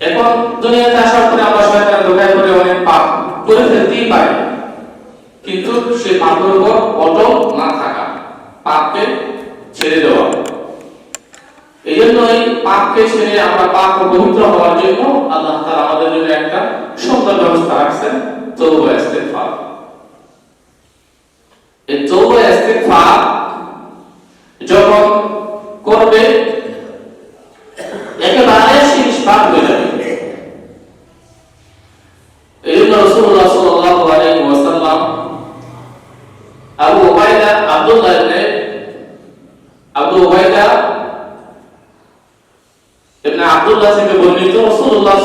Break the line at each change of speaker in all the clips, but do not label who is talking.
এখন দুনিয়াতে আসার পরে আমরা শয়তানের ধোকায় পড়ে অনেক পাপ করে ফেলতেই পারি। কিন্তু সে পাপের উপর অটল না থাকা পাপকে ছেড়ে দেওয়া। এই জন্য এই পাপকে ছেড়ে আমরা পাপ পবিত্র হওয়ার জন্য আল্লাহ তাআলা আমাদের জন্য একটা সুন্দর ব্যবস্থা রাখছেন, তওবা ইস্তেগফার। এই তওবা ইস্তেগফার যখন করবে একেবারে সে নিষ্পাপ হয়ে যাবে এই জন্য রাসূলুল্লাহ সাল্লাল্লাহু আলাইহি ওয়াসাল্লাম আবু উবাইদা আব্দুল্লাহ ইবনে আবু উবাইদা ইবনে আব্দুল্লাহ থেকে বর্ণিত রাসূলুল্লাহ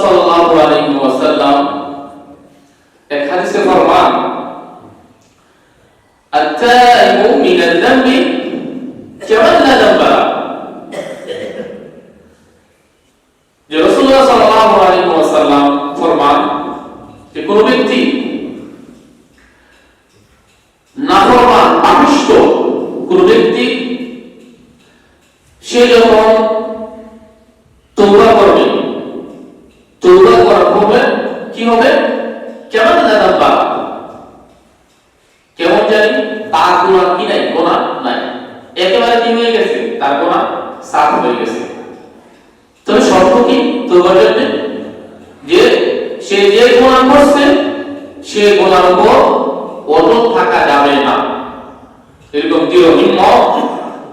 একেবারে কি হয়ে গেছে তার গোনা সাফ হয়ে গেছে। তবে শর্ত কি? তৌবার জন্য যে সে যে গোনা করছে, সে গোনার উপর অটল থাকা যাবে না। এরকম দৃঢ় হিম্মত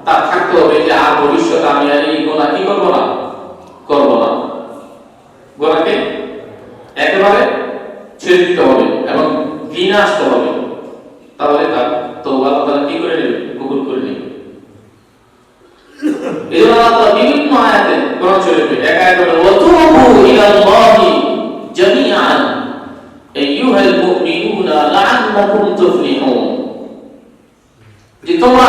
তার থাকতে হবে যে, আর ভবিষ্যতে আমি আর এই গোনা কি করব না? করব না। গোনাকে একেবারে ছেড়ে দিতে হবে এবং ঘৃণা আসতে হবে তাহলে তার তো কি করে নেবে? কবুল করে নেবে এই জন্য আল্লাহ বিভিন্ন আয়াতে কোরআন শরীফে এক আয়াতে বলে, ওয়াতুবু ইলাল্লাহি জামিআন। আইয়ুহাল মুমিনুনা লাআল্লাকুম তুফলিহুন। যে তোমরা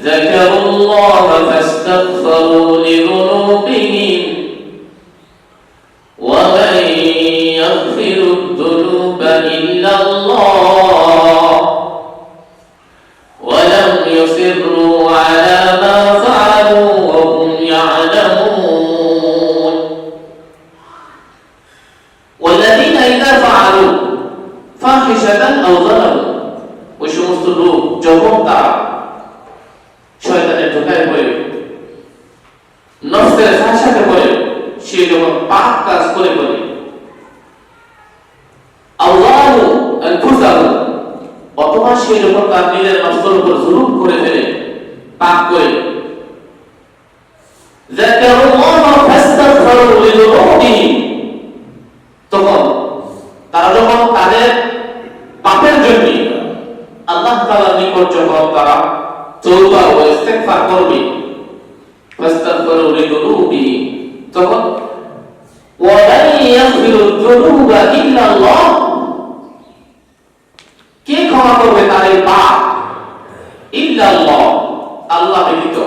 ذكروا الله فاستغفروا لذنوبهم সে যখন তার নিজের নফসের উপর জুলুম করে ফেলে, পাপ করে। তখন তারা যখন তাদের পাপের জন্য আল্লাহ নিকট যখন তারা ইস্তেগফার করবে ফাস্তাগফিরু লিযুনুবিহিম তখন ওয়ালাই ইয়াগফিরু যুনুবা ইল্লা আল্লাহ কে ক্ষমা করবে তাদের পাপ ইল্লা আল্লাহ আল্লাহ ব্যতীত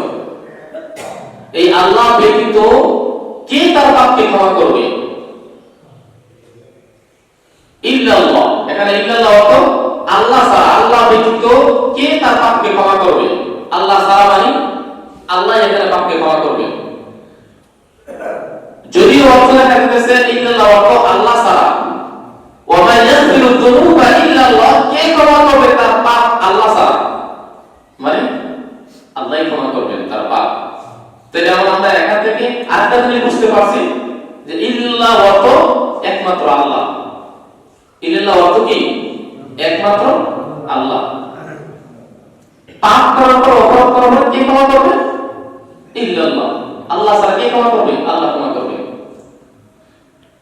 এই আল্লাহ ব্যতীত কে তার পাপকে ক্ষমা করবে ইল্লাল্লাহ এখানে ইল্লাল্লাহ অর্থ আল্লাহ ছাড়া, আল্লাহ ব্যতীত কে তার পাপকে ক্ষমা করবে? আল্লাহ ছাড়া মানে আল্লাহ এখানে পাপকে ক্ষমা করবে। যদি অর্থ লেখা দিতেছে ইল্লাল্লাহ অর্থ আল্লাহ ছাড়া। ওয়া ইয়াগফিরু যুনুবা ইল্লাল্লাহ, কে ক্ষমা করবে তার পাপ আল্লাহ ছাড়া? মানে আল্লাহই ক্ষমা করবেন তার পাপ। তো যেমন আমরা এখান থেকে জিনিস বুঝতে পারছি যে ইল্লাহ অর্থ একমাত্র আল্লাহ। ইল্লাহ অর্থ কি একমাত্র আল্লাহ পাপ করার পর অপরাধ করার পর কে ক্ষমা করবে ইল্লাল্লাহ আল্লাহ ছাড়া কে ক্ষমা করবে আল্লাহ ক্ষমা করবে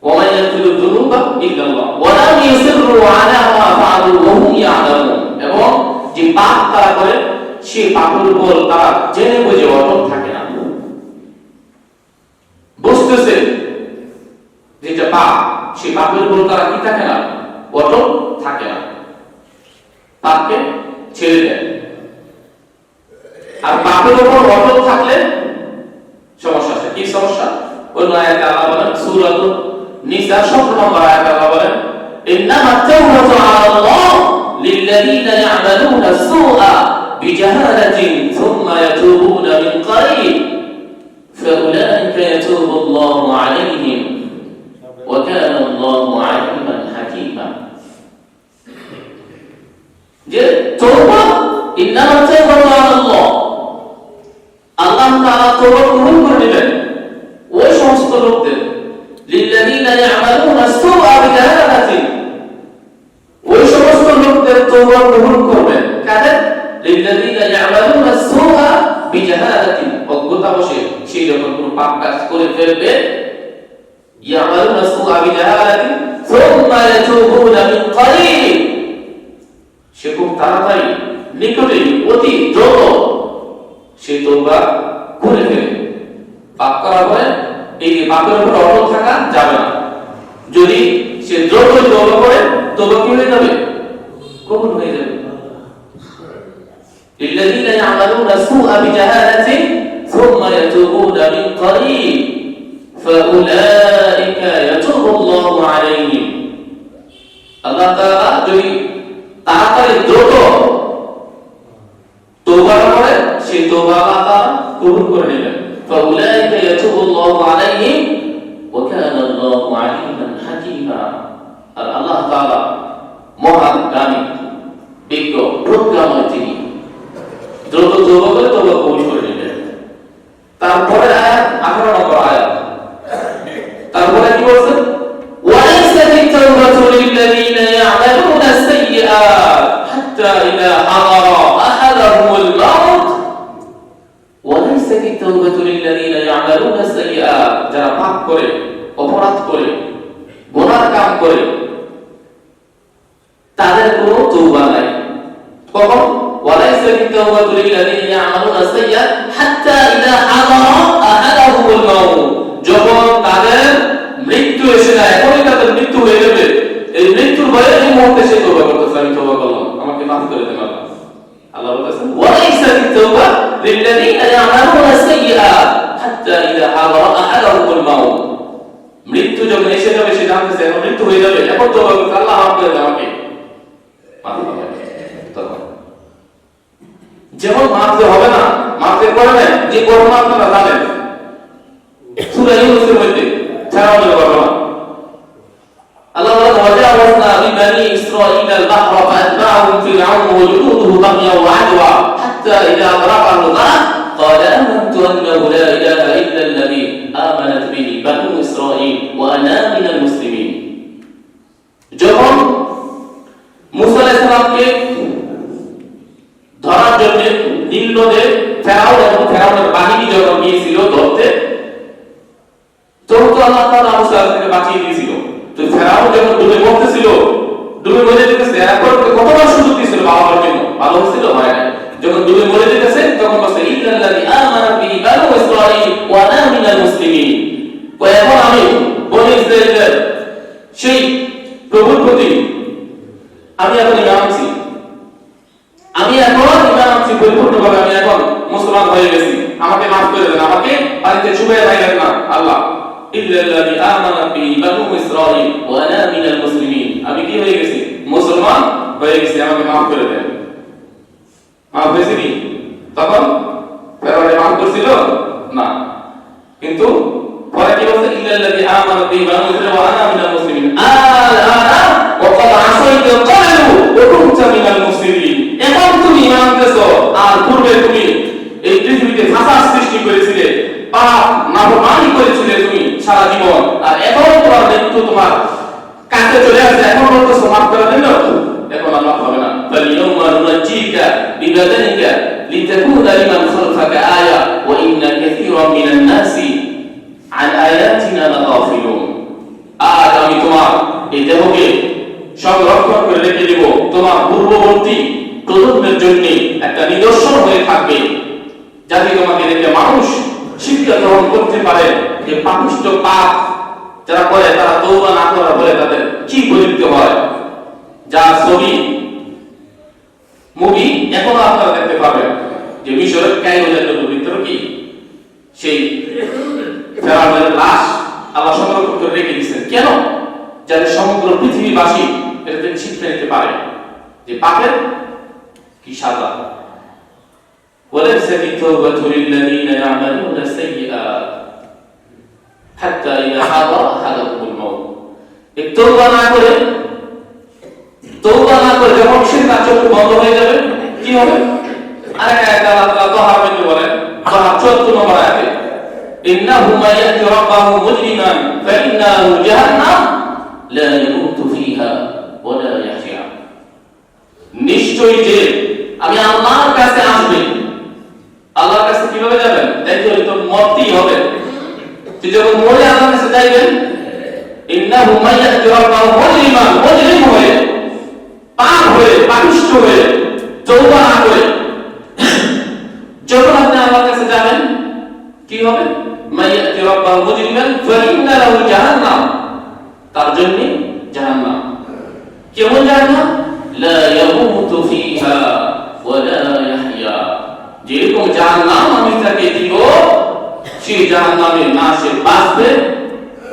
ومن يغفر الذنوب الا الله ولم يصروا على ما فعلوا وهم يعلمون পাপ তারা করে সেই পাপের উপর তারা জেনে বুঝে অটল থাকে না বুঝতেছে যেটা পাপ সেই পাপের উপর তারা কি থাকে না অটল থাকে না পাপকে ছেড়ে দেয় আর পাপের উপর অটল থাকলে সমস্যা আছে কি সমস্যা অন্য আয়াতে আল্লাহ বলেন সূরাত নিসা 17 নম্বর আয়াতে আল্লাহ বলেন ইন্নামা তাওবাতু আলা আল্লাহ লিল্লাযীনা ইয়া'মালুনা السوء بجهالة ثم يتوبون من قريب فأولئك يتوب الله عليهم যে তওবা ইন্নামা তাওবাতু আলা আল্লাহ আল্লাহ তাআলা তওবা কবুল করে নেবেন ওই সমস্ত লোকদের লিল্লাযীনা ইয়ামালুনা সুআ বিজাহালাতিন ওই সমস্ত লোকদের তওবা কবুল করবেন কাদের লিল্লাযীনা ইয়ামালুনা সুআ বিজাহালাতিন অজ্ঞতা বসে সেই যখন কোনো পাপ কাজ করে ফেলবে ইয়ামালুনা সুআ বিজাহালাতিন সুম্মা ইয়াতুবুনা মিন করিব সে খুব তাড়াতাড়ি নিকটেই অতি দ্রুত সে তৌবা করে ফেলে পাপ করার পরে এই পাপের উপর অটল থাকা যাবে না যদি সে দ্রুত তৌবা করে তৌবা কি হয়ে যাবে কবুল হয়ে যাবে للذين يعملون السوء بجهالة ثم يتوبون من قريب فأولئك يتوب الله عليهم আল্লাহ তাআলা যদি তাড়াতাড়ি দ্রুত তওবা করে সেই তওবা আল্লাহ তাআলা কবুল করে নেবেন ফাউলাইকা ইয়াতুবুল্লাহু আলাইহিম ওয়া কানা আল্লাহু আলিমান হাকীমা আর আল্লাহ তাআলা মহান জ্ঞানী বিজ্ঞ, প্রজ্ঞাময় আমাকে মাফ করে দেন আল্লাহ আল্লাহ বলতেছেন, ওয়ালাইসা বিতওবা লিল্লাযীনা ইয়ামালুনা সাইয়্যাআত হাত্তা ইযা হাদারা আহাদাহুমুল মাউত। মৃত্যু যখন এসে যাবে, সে জানতেছে, এখন মৃত্যু হয়ে যাবে। এখন তো আল্লাহ মাফ করে দেন আমাকে। যেমন মাফতে হবে না মাফতে করবেন যে কর্ম আপনারা জানেন। সুরা ইউনুসের মধ্যে ছাড়া ঘটনা। আল্লাহ বলেন ওয়াজাওয়াজনা বিবানি ইসরাঈল আল-বাহরা ফাআতবা'হুম ফিরআউন ওয়া জুনুদুহু বাগyan ওয়া 'adwa হাত্তা ইযা গরাকাল গরক قال آمنت أنه لا إله إلا الذي آمنت به بنو إسرائيل وأنا من المسلمين যখন মুসা আলাইহিস সালামকে বিহি বানু ইসরাঈল ওয়া আনা মিনাল মুসলিমিন। আমি কি হয়ে গেছি? মুসলমান হয়ে গেছি, আমাকে মাফ করে দেন। মাফ হয়েছে কি? তখন ফেরাউনে মাফ করছিল? না। কিন্তু পরে কি বলছে? ইল্লাল্লাযী আমানা বিহি বানু ইসরাঈল ওয়া আনা মিনাল মুসলিমিন। আল আনা ওয়া ক্বাদ আসাইতা ক্বালু ওয়া কুনতা মিনাল মুফসিদিন এখন তুমি ঈমান আনতেছো, আর পূর্বে তুমি এই পৃথিবীতে ফাসাদ সৃষ্টি করেছিলে, পাপ, নাফরমানি করেছিলে তুমি সারা জীবন আর এখন তোমার মৃত্যু তোমার কাছে চলে আসছে এখন বলতেছো মাফ করে দিল এখন আর মাফ হবে না فاليوم ننجيك ببدنك لتكون لمن خلفك آية وإن كثيرا من الناس وليست التوبة للذين يعملون السيئات حتى إذا حضر أحدهم الموت التوبة না করে তৌবা না করে যখন সে তার চোখ বন্ধ হয়ে যাবে কি হবে আরেক আয়াত আল্লাহ তাআলা দোহা মধ্যে বলেন দোহা 74 নম্বর আয়াতে ইন্নাহু মায়াতি রাব্বাহু মুজরিমান ফাইন্নাহু জাহান্নাম লা ইয়ামুতু ফিহা ওয়া লা ইয়াহয়া নিশ্চয়ই যে আমি আল্লাহর কাছে আসবে আল্লাহর কাছে কীভাবে যাবেন? তো মরতেই হবে। তুই যখন মরে আল্লাহর কাছে যাইবেন, ইন্নাহু মায়াতি রাব্বাহু মুজরিমান মুজরিম হয়ে পাপ হয়ে পাপিষ্ট হয়ে তৌবা না যখন আপনি আল্লাহর কাছে যাবেন, কি হবে? মাইয়াতি রাব্বাহু মুজরিমান ফাইন্না লাহু জাহান্নাম। তার জন্য জাহান্নাম কেমন জাহান্নাম লা ইয়ামুতু ফিহা ওয়া লা ইয়াহইয়া যেরকম জাহান্নাম আমি তাকে দিব সেই জাহান্নামে না সে বাঁচবে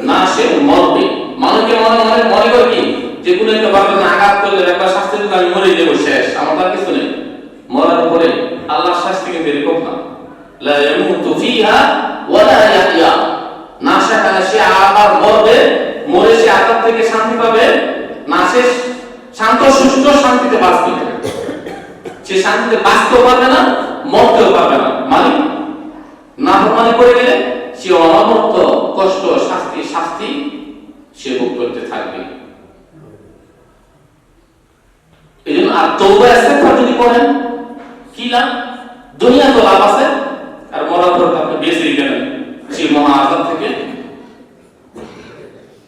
না সে মরবে মানুষকে মনে মনে মনে করে কি একটা আঘাত করলে একবার শাস্তি দিলে আমি মরে যাব, শেষ। আমার তার কিছু নেই। মরার পরে আল্লাহর শাস্তি কিন্তু এরকম না। লা ইয়ামুতু ফিহা ওয়া লা ইয়াহইয়া। না সেখানে সে আবার মরবে, মরে সে আঘাত থেকে শান্তি পাবে, না সে শান্ত, সুস্থ শান্তিতে বাঁচবে সে শান্তিতে বাঁচতেও পারবে না, মরতেও পারবে না। মানে না প্রমাণে করে গেলে সে অনবরত কষ্ট, শাস্তি শাস্তি সে ভোগ করতে থাকবে। এই জন্য আর তৌবা ইস্তেগফার যদি করেন কি লাভ দুনিয়া তো লাভ আছে আর মরার পর তো আপনি বেঁচে গেলেন সেই মহা আজাব থেকে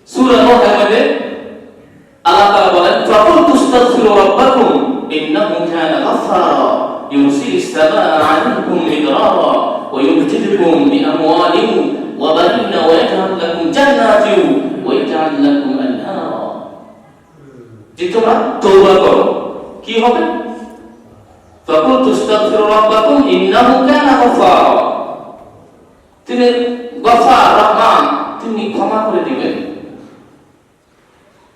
সূরা নূহের মধ্যে আল্লাহ তাআলা বলেন ফাকুল তুস্তাগফিরু রাব্বাকুম ইন্নাহু কানা গাফফারা ইউরসিলিস সামাআ আলাইকুম মিদরারা ওয়া ইমদিদকুম বিআমওয়ালিন ওয়া বানিনা ওয়া ইয়াজআল লাকুম জান্নাতিন ওয়া ইয়াজআল লাকুম আনহারা যে তোমরা তওবা করো কি হবে? রাব্বাকুম ইন্নাহু কানা তিনি রহমান, তিনি ক্ষমা করে দিবেন।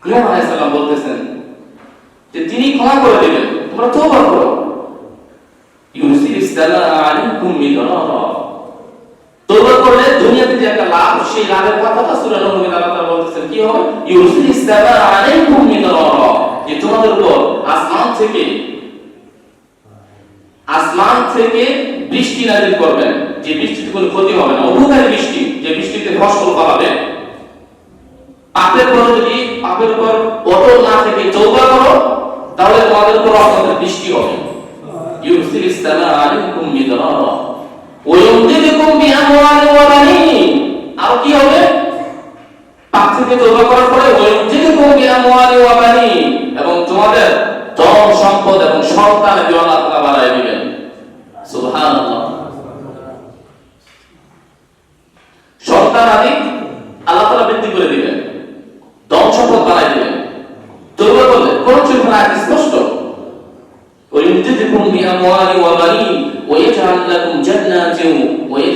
আলাইহিস সালাম বলতেছেন যে তিনি ক্ষমা করে দিবেন, তোমরা তওবা করো। ইউরসিলিস সালাম আলাইকুম মিদরারা। তওবা করলে দুনিয়াতে যে একটা লাভ, সেই লাভের কথা সূরা বলতেছেন, কি হবে? ইউরসিলিস সালাম আলাইকুম মিদরারা। যে তোমাদের উপর আসমান থেকে আসমান থেকে বৃষ্টি নাজিল করবেন, যে বৃষ্টিতে কোনো ক্ষতি হবে না উপকারী বৃষ্টি, যে বৃষ্টিতে ফসল ফলাবে পাপের পর যদি, পাপের উপর অটল না থেকে তওবা করো, তাহলে তোমাদের উপর রহমতের বৃষ্টি হবে। ইউরসিলিস সালাম আলাইকুম মিদরারা। ওয়া ইমদিদকুম বিআমওয়ালিন ওয়া বানিন। আর কি হবে? পাপ থেকে তওবা করার পরে ওয়া ইমদিদকুম বিআমওয়ালিন ওয়া বানিন এবং তোমাদের ধন সম্পদ এবং সন্তান দিয়ে আল্লাহ তাআলা বাড়ায় দিবেন সুবহানাল্লাহ সন্তান আদি আল্লাহ তাআলা বৃদ্ধি করে দিবেন ধন সম্পদ বাড়ায় দিবেন তওবা করলে কোন চুল আয়াত স্পষ্ট ويمددكم بأموال وبنين ويجعل لكم جنات ويجعل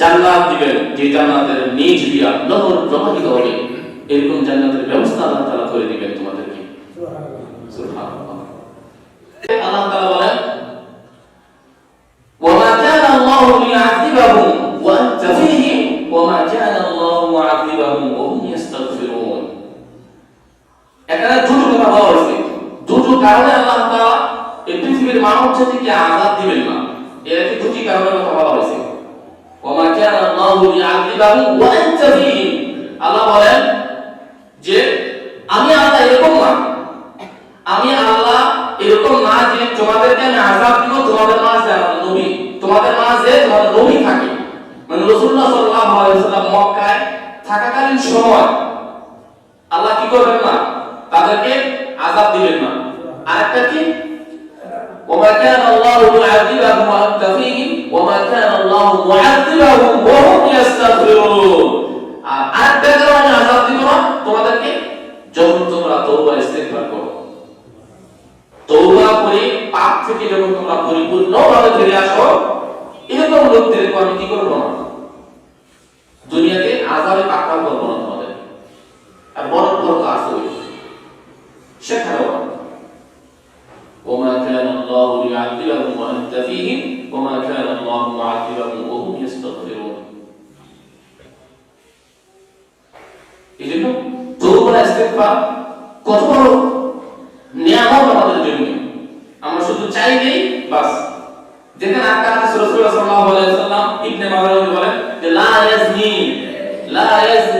জান্নাত দিবেন যে জান্নাতের নিজ দিয়া নহর প্রবাহিত হবে এরকম জান্নাতের ব্যবস্থা আল্লাহ তাআলা করে দিবেন তোমাদেরকে সুবহানাল্লাহ আল্লাহ তাআলা বলেন وما كان الله ليعذبهم وأنت فيهم وما كان الله معذبهم وهم يستغفرون এখানে দুটো কথা বলা হয়েছে দুটো কারণে আল্লাহ তাআলা এই পৃথিবীর মানব জাতিকে আযাব দিবেন না এর একটি দুটি কারণের কথা বলা হয়েছে ওয়া কানা আল্লাহু লিয়াযিবাহুম ওয়া আনতা ফীহিম আল্লাহ বলেন যে, আমি আল্লাহ এরকম না। আমি আল্লাহ এরকম না যে তোমাদেরকে আমি আযাব দিব, তোমাদের মাঝে আমার নবী, তোমাদের মাঝে তোমার নবী থাকে। মানে রাসূলুল্লাহ সাল্লাল্লাহু আলাইহি ওয়াসাল্লাম মক্কায় থাকাকালীন সময় আল্লাহ কি করবেন না? তাদেরকে আযাব দিবেন না। আরেকটা কি? ওয়া কানা আল্লাহু লিয়াযিবাহুম ওয়া আনতা ফীহিম وما كان الله معذبهم وهم يستغفرون আর আরেকটা কারণে আযাব দিব না তোমাদেরকে যখন তোমরা তওবা ইস্তেগফার করো তওবা করে পাপ থেকে যখন তোমরা পরিপূর্ণভাবে ফিরে আসো এরকম লোকদেরকে আমি কি করবো না দুনিয়াতে আজাবে পাকড়াও করবো না তোমাদের আর বড় বড় কাজ হবে সেখানেও না। وما كان الله ليعذبهم وانت فيهم وما كان الله معذبهم وهم يستغفرون এই জন্য তৌবা ইস্তেগফার কত বড় নিয়ামত আমাদের জন্য আমরা শুধু চাইলেই বাস যেখানে আকাশ রাসূলুল্লাহ সাল্লাল্লাহু আলাইহি ওয়াসাল্লাম ইবনে মারওয়ান বলেন যে লা ইয়াজনি লা ইয়াজনি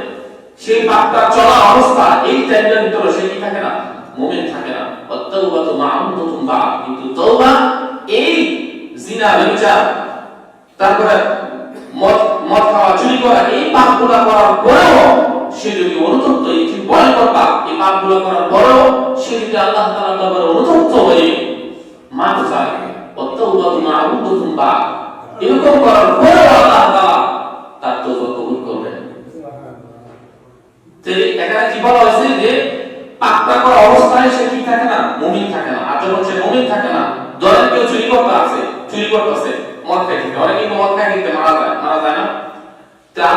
সেই পাপটা চলা অবস্থা, এই টাইমের ভিতরে সে কি থাকে না? মুমিন থাকে না। অত্তাউবাতু মা'মুদাতুন বা কিন্তু তওবা, এই জিনা ব্যভিচার তারপরে মদ মদ খাওয়া, চুরি করা, এই পাপগুলো করার পরেও সে যদি অনুতপ্ত, এই যে ভয়ঙ্কর পাপ, এই পাপগুলো করার পরেও সে যদি আল্লাহ তাআলার দরবারে অনুতপ্ত হয়ে মাফ চায় অত্তাউবাতু মা'মুদাতুন বা এরকম করার পরেও আল্লাহ তাআলা তার তওবা এখানে কি বলা হয়েছে যে পাক্কা অবস্থায় সে কি থাকে না, মুমিন থাকে না আর যখন সে মুমিন থাকে না। ধরেন কেউ চুরি করতে আছে চুরি করতেছে মদ খাইতে অনেকে কিন্তু মদ খাই কিন্তু মারা যায় মারা যায় না। তা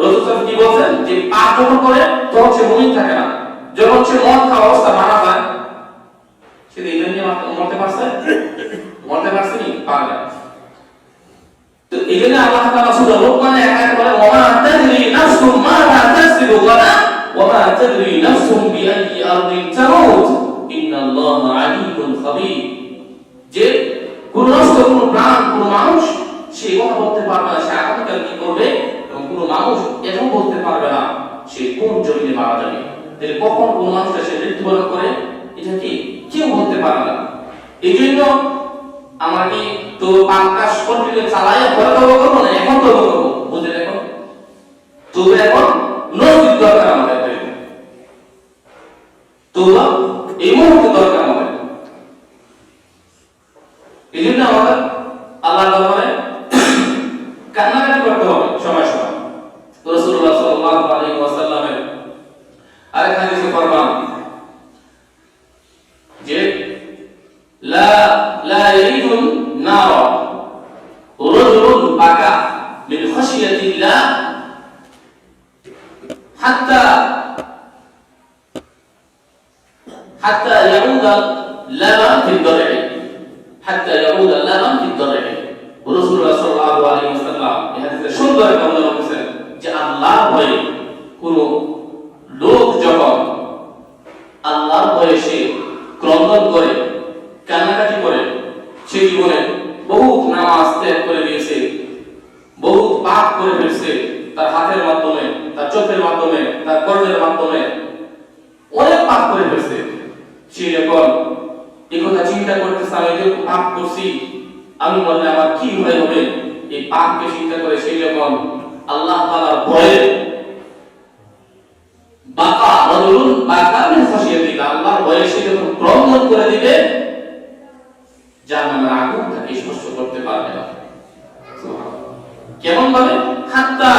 রসুল কি বলছেন? যে পাপ যখন করে, তখন সে মুমিন থাকে না। যখন সে মদ খাওয়া অবস্থা মারা যায়, সে ইমান নিয়ে মরতে পারছে? মরতে পারছে নি? পারে না তো এই জন্য আল্লাহ তাআলা সূরা লোকমানে এক বলেন ওয়া মা তাদরি মাযা তাকসিবু গাদা ওয়া মা তাদরি নাফসুম বিআইয়ি আরদিন তামুত ইন্নাল্লাহা আলিমুন খাবীর যে কোন নষ্ট কোন প্রাণ, কোন মানুষ, সে কথা বলতে পারবে না, সে আগামীকাল কি করবে? এবং কোন মানুষ এটাও বলতে পারবে না, সে কোন জমিনে মারা যাবে? তাহলে কখন কোন মানুষটা সে মৃত্যুবরণ করে? এটা কি? কেউ বলতে পারে না। এই জন্য আমরা কি তো পাঁচটা কন্টিনিউ চালাই পরে করব না এখন তো করব বুঝলেন এখন? তো এখন তো এই মুহূর্তে দরকার আমাদের। এই জন্য আমাদের আল্লাহ জীবনে বহু নামাজ ত্যাগ করে দিয়েছে বহু পাপ করে ফেলছে, তার হাতের মাধ্যমে, তার চোখের মাধ্যমে, তার কর্মের মাধ্যমে, অনেক পাপ করে ফেলছে। সে যখন এই কথা চিন্তা করতেছে, আমি যে পাপ করছি, আমি বললে আমার কি হয়ে হবে? এই পাপকে চিন্তা করে সে যখন আল্লাহ তাআলার ভয়ে বাকা রজুলুন বাকা মিন খাশিয়াতিল্লাহ আল্লাহর ভয়ে সে যখন ক্রন্দন করে দিবে জাহান্নামের আগুন তাকে স্পর্শ করতে পারবে না। কেমন ভাবে? হাত্তা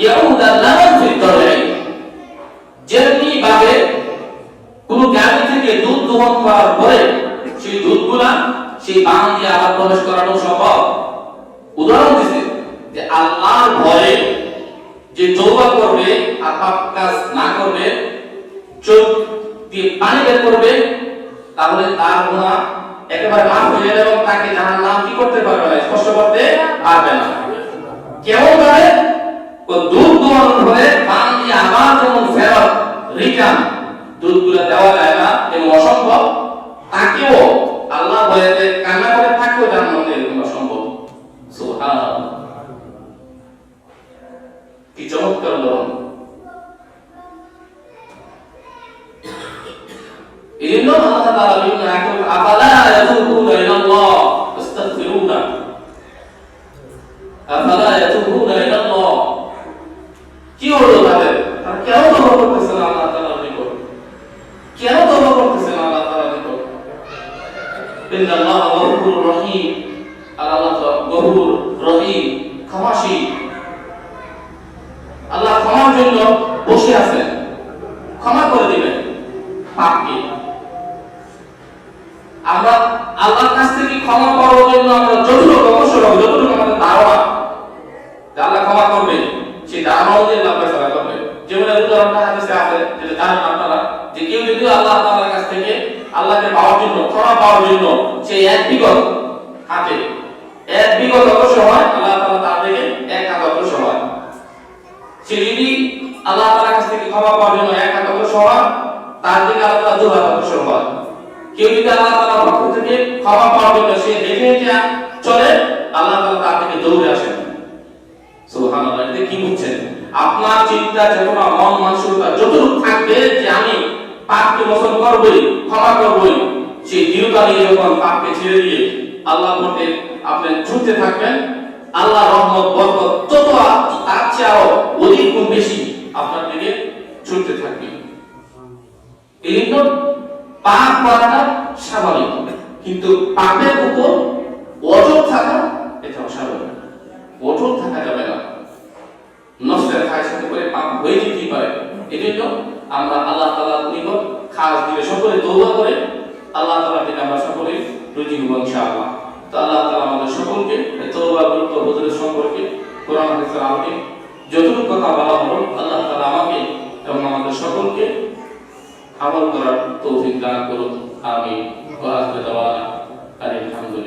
ইয়াউদা লাবান ফিল দরই যেমনি ভাবে কোন গাড়ি থেকে দুধ দোহন করার পরে সেই দুধগুলা সেই বান দিয়ে আবার প্রবেশ করানো সম্ভব। উদাহরণ দিছে যে আল্লাহর ভয়ে যে তওবা করবে আর পাপ কাজ না করবে, চোখ দিয়ে পানি বের করবে, তাহলে তার গুণা একেবারে যাবে এবং তাকে জাহান নাম কি করতে পারবে না স্পর্শ করতে পারবে না। কেমন ও দুধ দোয়ানো ধরে পান দিয়ে আবার যেমন ফেরত রিটার্ন দুধগুলো দেওয়া যায় না এবং অসম্ভব। তাকেও আল্লাহ বলেতে কান্না করে থাকলেও জাহান্নাম এরকম অসম্ভব। সুবহানাল্লাহ। কি চমৎকার উদাহরণ। এজন্য আল্লাহ তাআলা বিভিন্ন আয়াতে আল্লাহ কাছ থেকে ক্ষমা তার থেকে কেউ আল্লাহ ক্ষমা পাওয়ার জন্য সে হেঁটে চলে, আল্লাহ তার থেকে দৌড়ে আসেন। সুবহানাল্লাহ এটা কি বুঝছেন আপনার চিন্তা, চেতনা, মন, মানসিকতা যতটুকু থাকবে যে আমি পাপকে মোচন করবই, ক্ষমা করবই, সেই দৃঢ়তা নিয়ে যখন পাপকে ছেড়ে দিয়ে আল্লাহর মধ্যে আপনি ছুটতে থাকবেন। আল্লাহ রহমত, বরকত তত তার চেয়ে আরও অধিক গুণ বেশি আপনার দিকে ছুটতে থাকবে। এই জন্য পাপ করাটা স্বাভাবিক, কিন্তু পাপের উপর অটল থাকা এটা অস্বাভাবিক। থাকা যাবে নষ্টের খায়ের সাথে করে পাপ হয়ে যেতেই পারে। এই জন্য আমরা আল্লাহ নিকট খাস দিলে সকলে করে আল্লাহ দিকে আমরা সকলে রুজি তো আল্লাহ আমাদের সকলকে তওবা গুরুত্ব বোধের সম্পর্কে কোরআন হাদিসের যতটুকু কথা বলা হলো, আল্লাহ তাআলা আমাকে এবং আমাদের সকলকে আমল করার তৌফিক দান করুন। আমি আলহামদুলিল্লাহ